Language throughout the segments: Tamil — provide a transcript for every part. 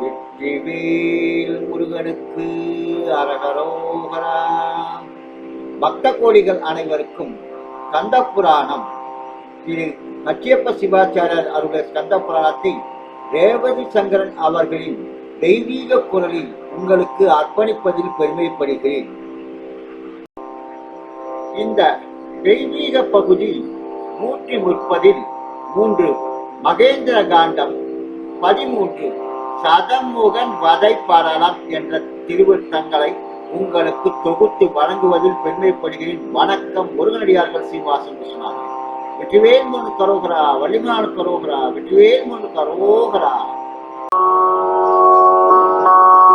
வெற்றிவேல் முருகனுக்கு அரகரோகரா. பக்த கோடிகள் அனைவருக்கும் கந்த புராணம் திரு கச்சியப்ப சிவாச்சாரியர் அருடைய கந்த புராணத்தை ரேவதி சங்கரன் அவர்களின் தெய்வீக குரலில் உங்களுக்கு அர்ப்பணிப்பதில் பெருமைப்படுகிறேன். இந்த தெய்வீக பகுதி நூற்றி முப்பதில் மூன்று மகேந்திர காண்டம் பதிமூன்று சதமுகன் வதை பாடலாம் என்ற திருவிருத்தங்களை உங்களுக்கு தொகுத்து வழங்குவதில் பெருமைப்படுகிறேன். வணக்கம் முருகனடியார்கள் சீனிவாசன் விஸ்வநாதன் வெற்றிவேல் முன் கரோகரா வள்ளிமலான கரோகரா வெற்றிவேல் முன் கரோகரா.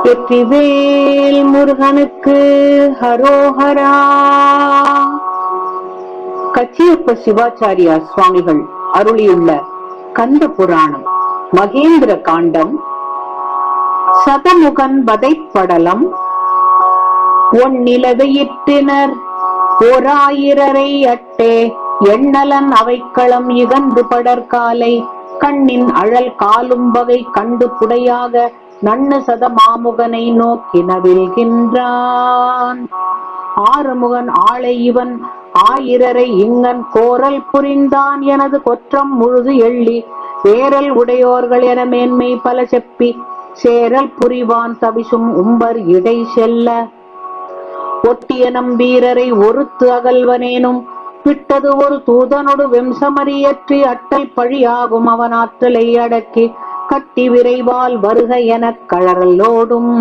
வெற்றிவேல் முருகனுக்கு ஹரோஹரா. கச்சியப்ப சிவாச்சாரியா சுவாமிகள் அருளியுள்ள கந்த புராணம் மகேந்திர காண்டம் சதமுகன் வதைப்படலம் ஒன்னிலவையிற்றினர் ஓராயிரரை அட்டே எண்ணலன் அவைக்களம் இகந்து படற்காலை. கண்ணின் அழல் காலும் வகை கண்டு புடையாக நன்னு சத மாமுகனை நோக்கி நவில்கின்றான் ஆறுமுகன் ஆளை இவன் ஆயிரரை இங்கன் கோரல் புரிந்தான் எனது கொற்றம் முழுது எள்ளி. வேரல் உடையோர்கள் என மேன்மை பல செப்பி சேரல் புரிவான் தவிசும் உம்பர் இடை செல்ல. ஒட்டிய நம்பீரரை ஒருத்து அகல்வனேனும் விட்டது ஒரு தூதனொடு வெம்சமரியற்றி அட்டல் பழியாகும் அவன் ஆற்றலை அடக்கி கட்டி விரைவால் வருக எனக் கழறலோடும்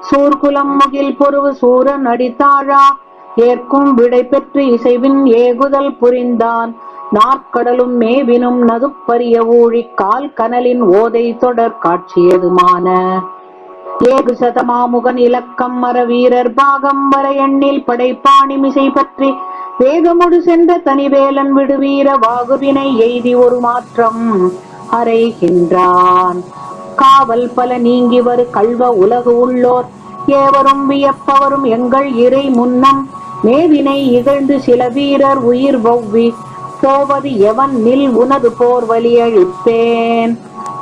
சூர்குலம் முகில் பொருவு சூரன் அடித்தாழா ஏற்கும் விடை பெற்று இசைவின் ஏகுதல் புரிந்தான். நாற்கடலும் மேவினும் நதுப்பரிய ஊழி கால் கனலின் ஓதை தொடர் காட்சியதுமான. ஏகு சதமாமுகன் இலக்கம் மர வீரர் பாகம் வர எண்ணில் படைப்பாணி மிசை பற்றி வேகமுடு சென்ற தனிவேலன் விடுவீர வாகுவினை எய்தி ஒரு மாற்றம் அறைகின்றான். காவல் பல நீங்கி வரு கல்வ உலகு உள்ளோர் ஏவரும் வியப்பவரும் எங்கள் இறை முன்னம் மேவினை இகழ்ந்து சில வீரர் உயிர் வௌவி சோவது எவன் நில் உனது போர் வலியழிப்பேன்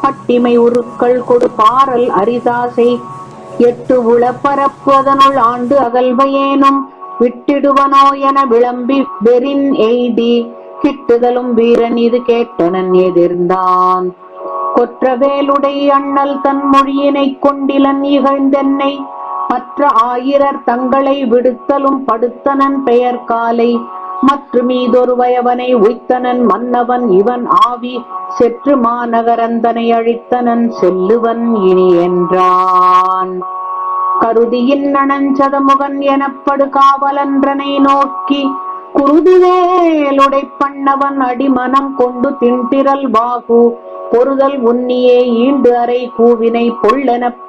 பட்டிமை உருக்கள் கொடு பாரல் அரிதாசை. எட்டு உள பரப்புவதனுள் ஆண்டு அகல்வையேனும் விட்டிடுவனோ என விளம்பி வெறின் எய்தி. கிட்டுதலும் வீரன் இது கேட்டனன் எதிர்ந்தான். கொற்றவேலுடை அண்ணல் தன் மொழியினை கொண்டிலன் இகழ்ந்தென்னை. மற்ற ஆயிரர் தங்களை விடுத்தலும் படுத்தனன் பெயர் காலை மற்றும் மீதொரு வயவனை உய்த்தனன் மன்னவன் இவன் ஆவி செற்று மாநகரந்தனை அழித்தனன் செல்லுவன் இனி என்றான். கருதியின் நனஞ்சதமுகன் எனப்படு காவலன்றனை நோக்கி குருதிவேலுடை பண்ணவன் அடிமனம் கொண்டு திண்டிரல் வாகு பொறுதல் உன்னியே ஈண்டு அறை பூவினை பொள்ளெனப்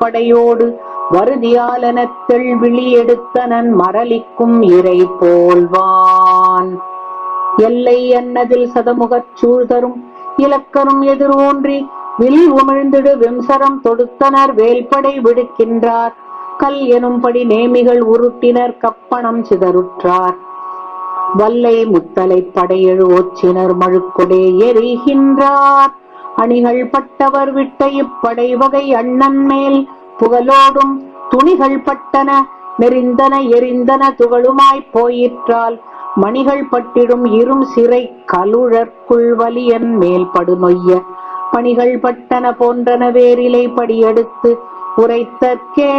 வருதியாலனத்தில் விழியெடுத்தனன் எடுத்தனன் மரளிக்கும் இறை போல்வான் எல்லை என்னதில் சதமுகச் சூழ்தரும் இலக்கரும் எதிரோன்றி வில் உமிழ்ந்திடு விம்சரம் தொடுத்தனர் வேல்படை விடுக்கின்றார். கல் எனும்படி நேமிகள் உருட்டினர் கப்பணம் சிதறுற்றார். வல்லை முத்தலை படையெழு ஓச்சினர் மழுக்குடே எரிகின்றார். அணிகள் பட்டவர் விட்ட இப்படை வகை அண்ணன் மேல் புகழோடும் துணிகள் பட்டன நெறிந்தன எரிந்தன துகளுமாய்ப் போயிற்றால் மணிகள் பட்டிடும் இரும் சிறை கலுழற்குள் வலியன் மேல் படுநொய்ய. பணிகள் பட்டன போன்றன வேரிலை படியெடுத்து உரைத்தற்கே.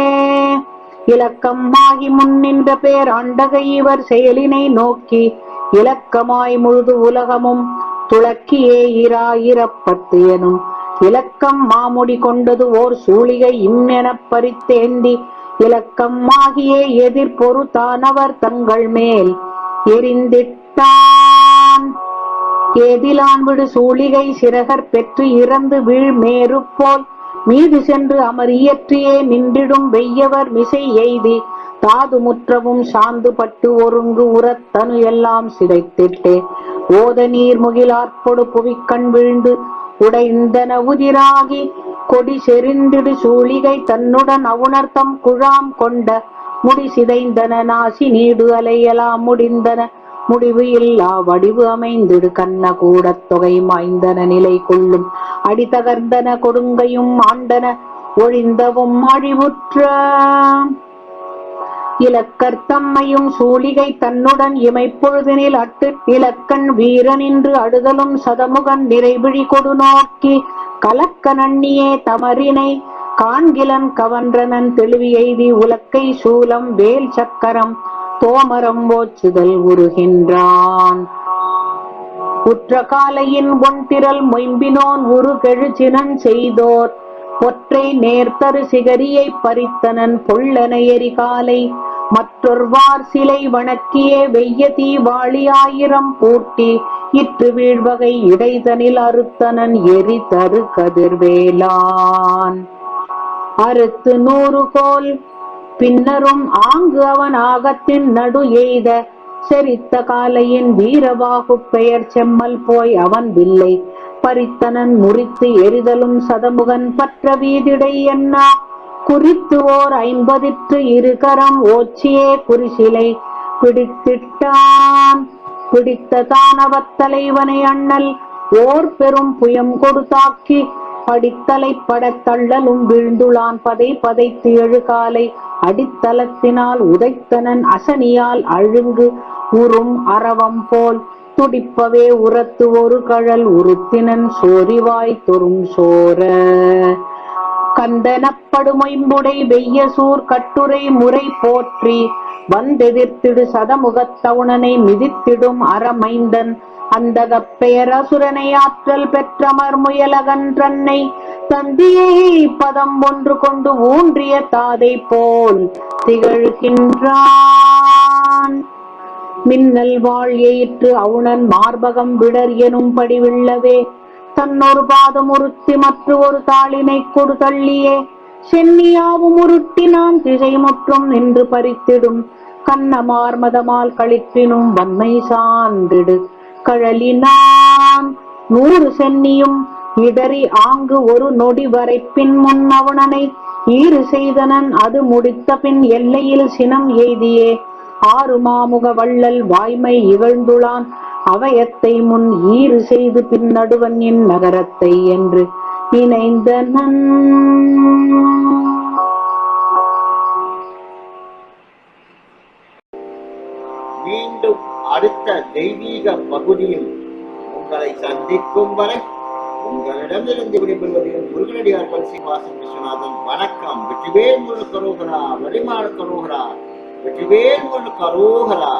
இலக்கம் ஆகி முன்னின்ற பேர் ஆண்டகை இவர் செயலினை நோக்கி இலக்கமாய் முழுது உலகமும் துளக்கியே இராயிரப்பத்து எனும். இலக்கம் மாமுடி கொண்டது ஓர் சூழிகை இம்மெனப் பறித்தேந்தி இலக்கம் ஆகியே எதிர்பொரு தானவர் தங்கள் மேல். எரிந்திட்டான். ஏதிலான் விடு சூழிகை சிறகர் பெற்று இறந்து வீழ் மேறு போல் மீது சென்று அமர் இயற்றியே நின்றிடும் வெய்யவர் மிசை எய்தி. தாது முற்றவும் சாந்து பட்டு ஒருங்கு உரத்தனு எல்லாம் சிதைத்திட்டே. ஓத நீர் முகிலாற்பொடு புவிக்கண் விழுந்து உடைந்தன உதிராகி கொடி செறிந்திடு சூழிகை தன்னுடன் அவுணர்த்தம் குழாம் கொண்ட முடி சிதைந்தன நாசி நீடு அலையலாம் முடிந்தன. முடிவு இல்லா வடிவு அமைந்திடு கண்ண கூட தொகை மாய்ந்தன நிலை கொள்ளும். அடி தகர்ந்தன கொடுங்கையும் ஆண்டன ஒழிந்தவும் அழிவுற்ற இலக்கர்த்தம்மையும் சூலிகை தன்னுடன் இமைப்பொழுதினில் அட்டு இலக்கண் வீரனின்று அடுதலும் சதமுகன் நிறைவிழி கொடு நோக்கி கலக்க தமரினை காண்கிலன் கவன்றனன் தெளிவி எய்தி உலக்கை சூலம் வேல் சக்கரம் தோமரம் ஓச்சுதல் உருகின்றான். உற்ற காலையின் ஒன்றிரல் மொயம்பினோன் உரு கெழுச்சினன் செய்தோர் ஒற்றை நேர்த்தரு சிகரியை பறித்தனன் பொள்ளன எரிகாலை மற்றொருவார் சிலை வணக்கியே வெய்ய தீவாளியாயிரம் பூட்டி இற்று வீழ்வகை இடைதனில் அறுத்தனன் எரி தரு கதிர்வேலான் அறுத்து நூறு கோல் பின்னரும் ஆங்கு அவன் ஆகத்தின் நடு எய்த செரித்த காலையின் வீரவாகு பெயர் செம்மல் போய் அவன் வில்லை. பறித்தனன் முறித்து எரிதலும் சதமுகன் பற்ற வீதிடை என்ன? குறித்து ஓர் ஐம்பதிற்று இருகரம் ஓச்சியே குறிசிலை. பிடித்திட்டான் பிடித்த தானவத்தலைவனை அண்ணல். ஓர் பெரும் புயம் கொடுத்தாக்கி படித்தலை படத் தள்ளலும் வீழ்ந்துளான். பதை பதைத்து எழுகாலை அடித்தளத்தினால் உதைத்தனன் அசனியால் அழுங்கு உறும் அரவம் போல். துடிப்பவே உரத்து ஒரு கழல் உருத்தினன் சோரிவாய் தொறும் சோர. கந்தனப்படுமைம்புடை வெய்ய சூர் கட்டுரை முறை போற்றி வந்தெதிர்த்திடு சதமுகத்தவுணனை மிதித்திடும் அறமைந்தன். அந்தகப் பெயரசுரனை ஆற்றல் பெற்றமர் முயலகன்றன்னை தந்தியை பதம் ஒன்று கொண்டு ஊன்றிய தாதை போல் திகழ்கின்றான். மின்னல் வாழ் எயிற்று அவுணன் மார்பகம் விடர் எனும்படி விள்ளவே தன்னொரு பாதம் உருத்தி மற்ற ஒரு தாளினை கொடு தள்ளியே. சென்னியாவும் உருட்டினான் திசை முற்றும் நின்று பறித்திடும். கண்ணமார் மதமால் களிற்றினும் வன்மை சான்றிடு. கழலினான் நூறு சென்னியும் இடறி ஆங்கு ஒரு நொடி வரை பின் முன் அவனனை ஈறு செய்தனன் அது முடித்த பின் எல்லையில் சினம் எய்தியே. ஆறு மாமுக வள்ளல் வாய்மை இகழ்ந்துளான். அவயத்தை முன் ஈறு செய்து பின் நடுவன் என் நகரத்தை என்று இணைந்தனன் மீண்டும் அடுத்த தெய்வீக பகுதியில் உங்களை சந்திக்கும் வரை உங்களிடமிருந்து விடைபெறுவது முருகனடியார்கள் சீனிவாசன் விஸ்வநாதன். வணக்கம். வெற்றிவேல் முழு கரோகரா வடிமாறு கரோகரா வெற்றிவேல் முழு கரோகரா.